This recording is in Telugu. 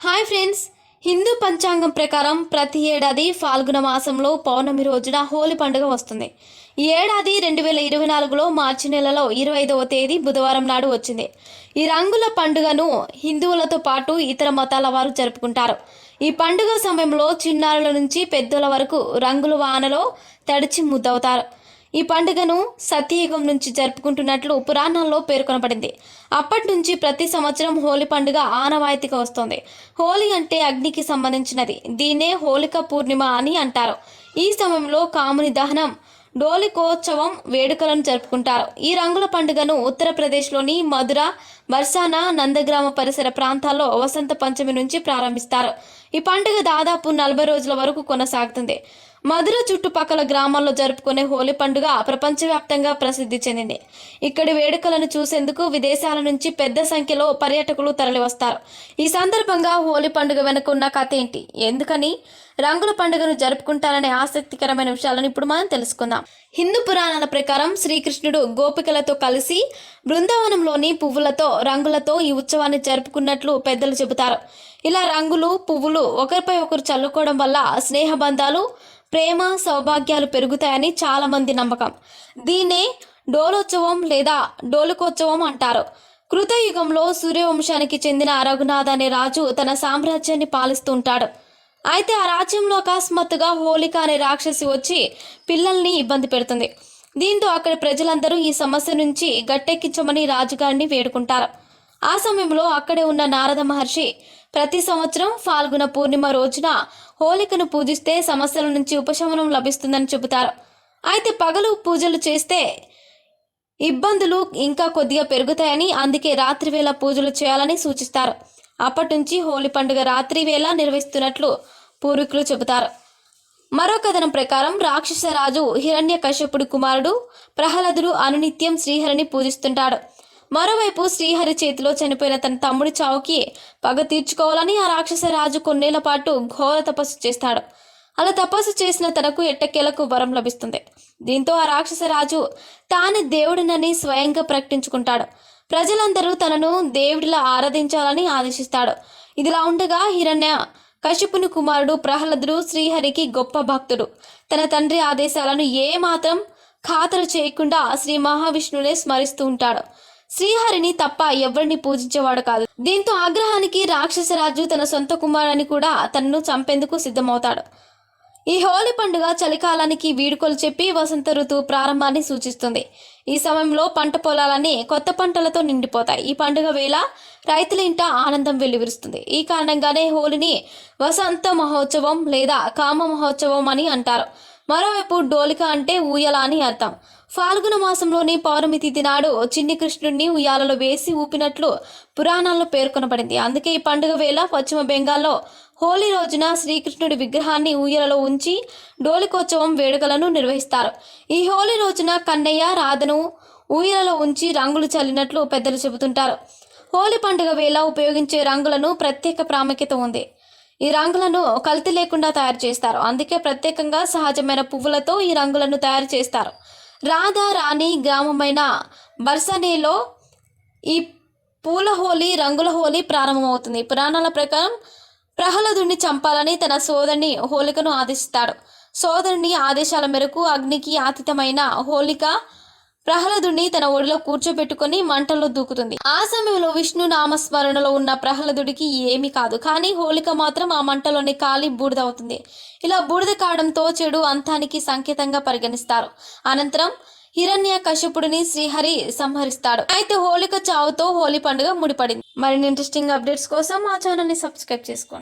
Hi friends. హిందూ పంచాంగం ప్రకారం ప్రతి ఏడాది ఫాల్గుణ మాసంలో పౌర్ణమి రోజున హోలీ పండుగ వస్తుంది. ఈ ఏడాది రెండు వేల ఇరవై నాలుగులో మార్చి నెలలో ఇరవై ఐదవ తేదీ బుధవారం నాడు వచ్చింది. ఈ రంగుల పండుగను హిందువులతో పాటు ఇతర మతాల వారు జరుపుకుంటారు. ఈ పండుగ సమయంలో చిన్నారుల నుంచి పెద్దల వరకు రంగుల వానలో తడిచి ముద్దవుతారు. ఈ పండుగను సత్యయుగం నుంచి జరుపుకుంటున్నట్లు పురాణాల్లో పేర్కొనబడింది. అప్పటి నుంచి ప్రతి సంవత్సరం హోలీ పండుగ ఆనవాయితీగా వస్తోంది. హోలీ అంటే అగ్నికి సంబంధించినది. దీన్నే హోలిక పూర్ణిమ అని అంటారు. ఈ సమయంలో కాముని దహనం డోలికోత్సవం వేడుకలను జరుపుకుంటారు. ఈ రంగుల పండుగను ఉత్తరప్రదేశ్లోని మధుర బర్సానా నందగ్రామ పరిసర ప్రాంతాల్లో వసంత పంచమి నుంచి ప్రారంభిస్తారు. ఈ పండుగ దాదాపు నలభై రోజుల వరకు కొనసాగుతుంది. మధుర చుట్టుపక్కల గ్రామాల్లో జరుపుకునే హోలీ పండుగ ప్రపంచవ్యాప్తంగా ప్రసిద్ధి చెందింది. ఇక్కడి వేడుకలను చూసేందుకు విదేశాల నుంచి పెద్ద సంఖ్యలో పర్యాటకులు తరలివస్తారు. ఈ సందర్భంగా హోలీ పండుగ వెనుక ఉన్న కథ ఏంటి? ఎందుకని? రంగుల పండుగను జరుపుకుంటారనే ఆసక్తికరమైన విషయాలను ఇప్పుడు మనం తెలుసుకుందాం. హిందూ పురాణాల ప్రకారం శ్రీకృష్ణుడు గోపికలతో కలిసి బృందావనంలోని పువ్వులతో రంగులతో ఈ ఉత్సవాన్ని జరుపుకున్నట్లు పెద్దలు చెబుతారు. ఇలా రంగులు పువ్వులు ఒకరిపై ఒకరు చల్లుకోవడం వల్ల స్నేహ బంధాలు ప్రేమ సౌభాగ్యాలు పెరుగుతాయని చాలామంది నమ్మకం. దీన్నే డోలోత్సవం లేదా డోలుకోత్సవం అంటారు. కృతయుగంలో సూర్యవంశానికి చెందిన రఘునాథ్ అనే రాజు తన సామ్రాజ్యాన్ని పాలిస్తుంటాడు. అయితే ఆ రాజ్యంలో అకస్మాత్తుగా హోలిక అనే రాక్షసి వచ్చి పిల్లల్ని ఇబ్బంది పెడుతుంది. దీంతో అక్కడి ప్రజలందరూ ఈ సమస్య నుంచి గట్టెక్కించమని రాజుగారిని వేడుకుంటారు. ఆ సమయంలో అక్కడే ఉన్న నారద మహర్షి ప్రతి సంవత్సరం ఫాల్గుణ పూర్ణిమ రోజున హోలికను పూజిస్తే సమస్యల నుంచి ఉపశమనం లభిస్తుందని చెబుతారు. అయితే పగలు పూజలు చేస్తే ఇబ్బందులు ఇంకా కొద్దిగా పెరుగుతాయని అందుకే రాత్రి వేళ పూజలు చేయాలని సూచిస్తారు. అప్పటి నుంచి హోలీ పండుగ రాత్రి వేళ నిర్వహిస్తున్నట్లు పూర్వీకులు చెబుతారు. మరో కథనం ప్రకారం రాక్షస రాజు హిరణ్య కశ్యపుడి కుమారుడు ప్రహ్లాదుడు అనునిత్యం శ్రీహరిని పూజిస్తుంటాడు. మరోవైపు శ్రీహరి చేతిలో చనిపోయిన తన తమ్ముడి చావుకి పగ తీర్చుకోవాలని ఆ రాక్షస రాజు కొన్నేళ్ళ పాటు ఘోర తపస్సు చేస్తాడు. అలా తపస్సు చేసిన తనకు ఎట్టకేలకు వరం లభిస్తుంది. దీంతో ఆ రాక్షస రాజు తాను దేవుడినని స్వయంగా ప్రకటించుకుంటాడు. ప్రజలందరూ తనను దేవుడిలా ఆరాధించాలని ఆదేశిస్తాడు. ఇదిలా ఉండగా హిరణ్య కశ్యపుని కుమారుడు ప్రహ్లాదుడు శ్రీహరికి గొప్ప భక్తుడు. తన తండ్రి ఆదేశాలను ఏమాత్రం ఖాతరు చేయకుండా శ్రీ మహావిష్ణువునే స్మరిస్తూ ఉంటాడు. శ్రీహరిని తప్ప ఎవరిని పూజించేవాడు కాదు. దీంతో ఆగ్రహానికి రాక్షసరాజు తన సొంత కుమారుని కూడా తనను చంపేందుకు సిద్ధమవుతాడు. ఈ హోలీ పండుగ చలికాలానికి వీడుకోలు చెప్పి వసంత ఋతువు ప్రారంభాన్ని సూచిస్తుంది. ఈ సమయంలో పంట పొలాలన్నీ కొత్త పంటలతో నిండిపోతాయి. ఈ పండుగ వేళ రైతుల ఇంట ఆనందం వెలువరుస్తుంది ఈ కారణంగానే హోలీని వసంత మహోత్సవం లేదా కామ మహోత్సవం అని అంటారు. మరోవైపు డోలిక అంటే ఊయల అని అర్థం. ఫాల్గుణ మాసంలోని పౌర్ణమి తిథి నాడు చిన్ని కృష్ణుడిని ఉయ్యాలలో వేసి ఊపినట్లు పురాణాల్లో పేర్కొనబడింది. అందుకే ఈ పండుగ వేళ పశ్చిమ బెంగాల్లో హోలీ రోజున శ్రీకృష్ణుడి విగ్రహాన్ని ఊయలలో ఉంచి డోలికోత్సవం వేడుకలను నిర్వహిస్తారు. ఈ హోలీ రోజున కన్నయ్య రాధను ఊయలలో ఉంచి రంగులు చల్లినట్లు పెద్దలు చెబుతుంటారు. హోలీ పండుగ వేళ ఉపయోగించే రంగులను ప్రత్యేక ప్రాముఖ్యత ఉంది. ఈ రంగులను కల్తీ లేకుండా తయారు చేస్తారు. అందుకే ప్రత్యేకంగా సహజమైన పువ్వులతో ఈ రంగులను తయారు చేస్తారు. రాధా రాణి గ్రామమైన బర్సనేలో ఈ పూల హోలీ రంగుల హోలీ ప్రారంభమవుతుంది. పురాణాల ప్రకారం ప్రహ్లాదుని చంపాలని తన సోదరుని హోలికను ఆదేశిస్తాడు. సోదరుని ఆదేశాల మేరకు అగ్నికి ఆతిథమైన హోలిక ప్రహ్లాదుడిని తన ఒడిలో కూర్చోబెట్టుకొని మంటల్లో దూకుతుంది. ఆ సమయంలో విష్ణు నామస్మరణలో ఉన్న ప్రహ్లాదుడికి ఏమీ కాదు. కానీ హోలిక మాత్రం ఆ మంటలోని కాలి బూడిదవుతుంది ఇలా బూడిద కావడంతో చెడు అంతానికి సంకేతంగా పరిగణిస్తారు. అనంతరం హిరణ్య కశ్యపుడిని శ్రీహరి సంహరిస్తాడు. అయితే హోలిక చావుతో హోలీ పండుగ ముడిపడింది. మరిన్ని ఇంట్రెస్టింగ్ అప్డేట్స్ కోసం మా ఛానల్ని సబ్స్క్రైబ్ చేసుకోండి.